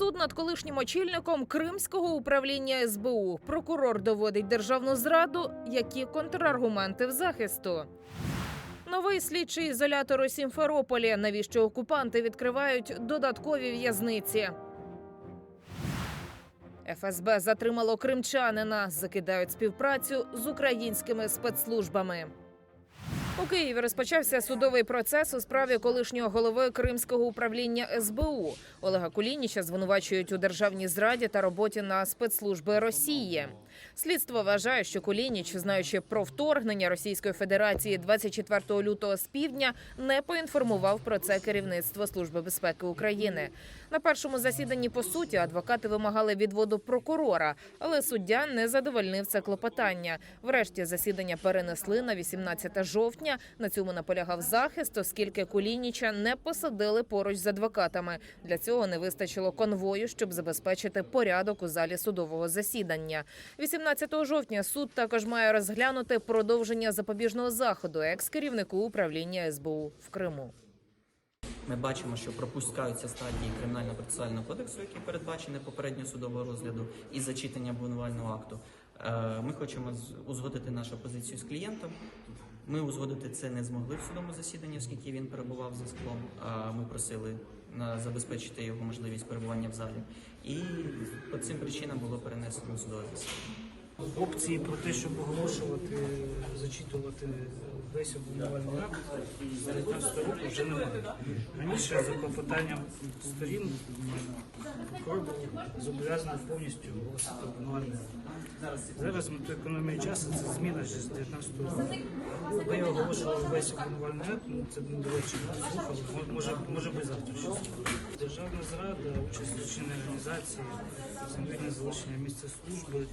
Суд над колишнім очільником Кримського управління СБУ. Прокурор доводить державну зраду. Які контраргументи в захисту? Новий слідчий ізолятор у Сімферополі. Навіщо окупанти відкривають додаткові в'язниці? ФСБ затримало кримчанина. Закидають співпрацю з українськими спецслужбами. У Києві розпочався судовий процес у справі колишнього голови Кримського управління СБУ. Олега Кулініча звинувачують у державній зраді та роботі на спецслужби Росії. Слідство вважає, що Кулініч, знаючи про вторгнення Російської Федерації 24 лютого з півдня, не поінформував про це керівництво Служби безпеки України. На першому засіданні по суті адвокати вимагали відводу прокурора, але суддя не задовольнив це клопотання. Врешті засідання перенесли на 18 жовтня. На цьому наполягав захист, оскільки Кулініча не посадили поруч з адвокатами. Для цього не вистачило конвою, щоб забезпечити порядок у залі судового засідання. 18 жовтня суд також має розглянути продовження запобіжного заходу екс-керівнику управління СБУ в Криму. Ми бачимо, що пропускаються стадії кримінально-процесуального кодексу, які передбачені попередньо судового розгляду, і зачитання обвинувального акту. Е, Ми хочемо узгодити нашу позицію з клієнтом. Ми узгодити це не змогли в судовому засіданні, оскільки він перебував за склом. Ми просили забезпечити його можливість перебування в залі. І по цим причинам було перенесено судове засідання. Опції про те, щоб оголошувати, зачитувати весь обвинувальний акт 19 року вже немає. Раніше за клопотанням сторін прокурор був зобов'язаний повністю оголосити обвинувальний акт. Зараз з метою економії часу це зміна з 19 року. Якби я оголошував весь обвинувальний акт, ну це не до речі слухали, Мо- може, може би завтра щось. Державна зрада, участь в злочинній організації, самовільне залишення місця служби,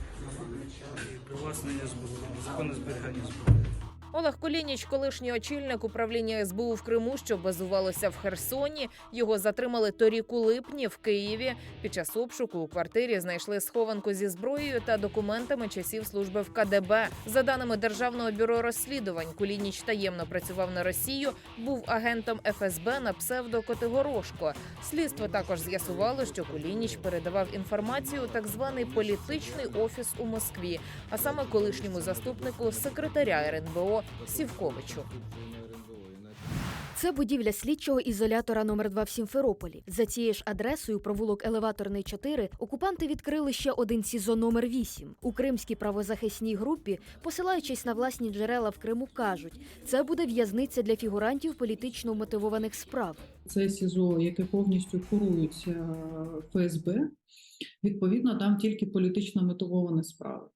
і привласнення зброї, законне зберігання зброї. Олег Кулініч, колишній очільник управління СБУ в Криму, що базувалося в Херсоні. Його затримали торік у липні в Києві. Під час обшуку у квартирі знайшли схованку зі зброєю та документами часів служби в КДБ. За даними Державного бюро розслідувань, Кулініч таємно працював на Росію, був агентом ФСБ на псевдо Котигорошко. Слідство також з'ясувало, що Кулініч передавав інформацію так званий політичний офіс у Москві, а саме колишньому заступнику секретаря РНБО Сівковичу. Це будівля слідчого ізолятора номер 2 в Сімферополі. За цією ж адресою, провулок Елеваторний 4, окупанти відкрили ще один СІЗО номер 8. У кримській правозахисній групі, посилаючись на власні джерела в Криму, кажуть, це буде в'язниця для фігурантів політично мотивованих справ. Це СІЗО, яке повністю курується ФСБ. Відповідно, там тільки політично мотивовані справи.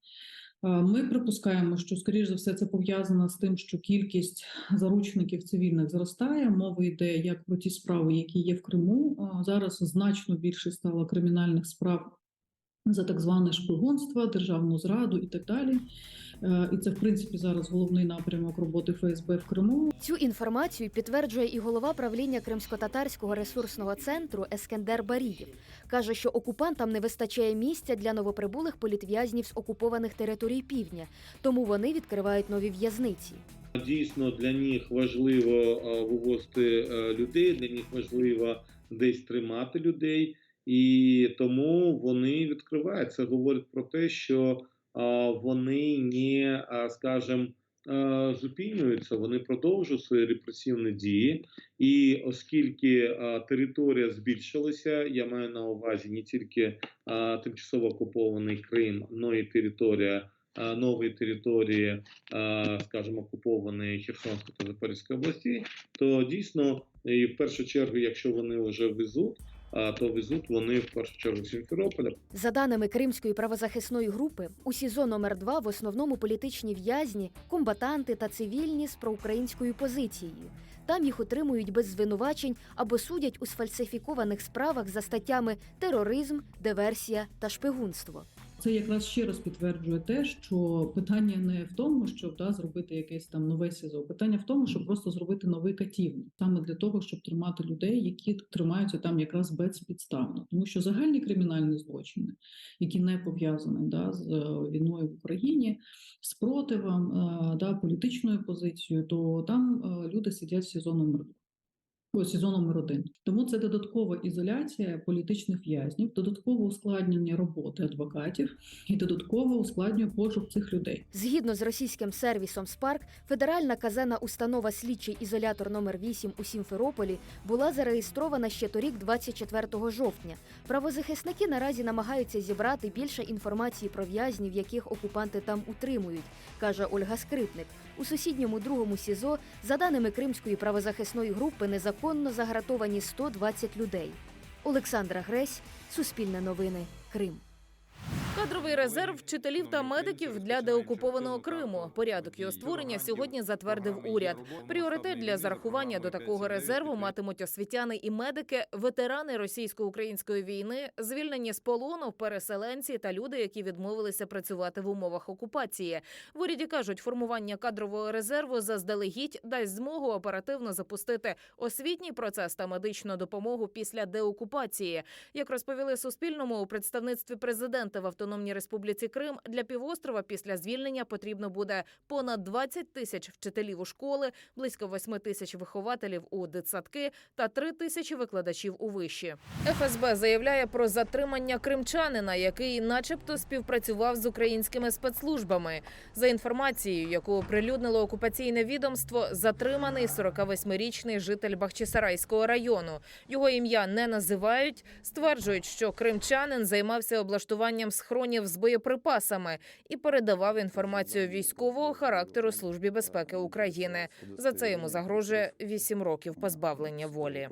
Е, Ми припускаємо, що скоріш за все це пов'язано з тим, що кількість заручників цивільних зростає. Мова йде як про ті справи, які є в Криму. Зараз значно більше стало кримінальних справ за так зване шпигунство, державну зраду і так далі. Е, І це, в принципі, зараз головний напрямок роботи ФСБ в Криму. Цю інформацію підтверджує і голова правління Кримсько-татарського ресурсного центру Ескендер Барієв. Каже, що окупантам не вистачає місця для новоприбулих політв'язнів з окупованих територій півдня, тому вони відкривають нові в'язниці. Дійсно, для них важливо е, вивозити е, людей, для них важливо десь тримати людей, і тому вони відкривають. Це говорить про те, що вони не, скажімо, зупинюються, вони продовжують свої репресивні дії. І оскільки територія збільшилася, я маю на увазі не тільки тимчасово окупований Крим, але і територія. Нової території е, скажімо, окупованої Херсонської та Запорізької області, то дійсно, і в першу чергу, якщо вони вже везуть, а, то везуть вони в першу чергу Сімферополя. За даними Кримської правозахисної групи, у СІЗО номер 2 в основному політичні в'язні, комбатанти та цивільні з проукраїнською позицією. Там їх утримують без звинувачень або судять у сфальсифікованих справах за статтями тероризм, диверсія та шпигунство. Це якраз ще раз підтверджує те, що питання не в тому, щоб да, зробити якесь там нове СІЗО. Питання в тому, щоб просто зробити новий катівник, саме для того, щоб тримати людей, які тримаються там якраз безпідставно, тому що загальні кримінальні злочини, які не пов'язані да, з е, війною в Україні, спротивом, е, да, політичною позицією, то там е, люди сидять в СІЗО номер 2. СІЗО номер один. Тому це додаткова ізоляція політичних в'язнів, додаткове ускладнення роботи адвокатів і додатково ускладнює пошук цих людей. Згідно з російським сервісом Спарк, федеральна казенна установа слідчий ізолятор номер 8 у Сімферополі була зареєстрована ще торік, 24 жовтня. Правозахисники наразі намагаються зібрати більше інформації про в'язнів, яких окупанти там утримують, каже Ольга Скрипник. У сусідньому другому СІЗО, за даними Кримської правозахисної групи, незаконно загратовані 120 людей. Олександра Гресь, Суспільне новини, Крим. Кадровий резерв вчителів та медиків для деокупованого Криму. Порядок його створення сьогодні затвердив уряд. Пріоритет для зарахування до такого резерву матимуть освітяни і медики, ветерани російсько-української війни, звільнені з полону, переселенці та люди, які відмовилися працювати в умовах окупації. В уряді кажуть, формування кадрового резерву заздалегідь дасть змогу оперативно запустити освітній процес та медичну допомогу після деокупації. Як розповіли Суспільному у представництві президента в Автономній Республіці Крим, для півострова після звільнення потрібно буде понад 20 тисяч вчителів у школи, близько 8 тисяч вихователів у дитсадки та 3 тисячі викладачів у виші. ФСБ заявляє про затримання кримчанина, який, начебто, співпрацював з українськими спецслужбами. За інформацією, яку оприлюднило окупаційне відомство, затриманий 48-річний житель Бахчисарайського району. Його ім'я не називають. Стверджують, що кримчанин займався облаштуванням схронів з боєприпасами і передавав інформацію військового характеру Службі безпеки України. За це йому загрожує 8 років позбавлення волі.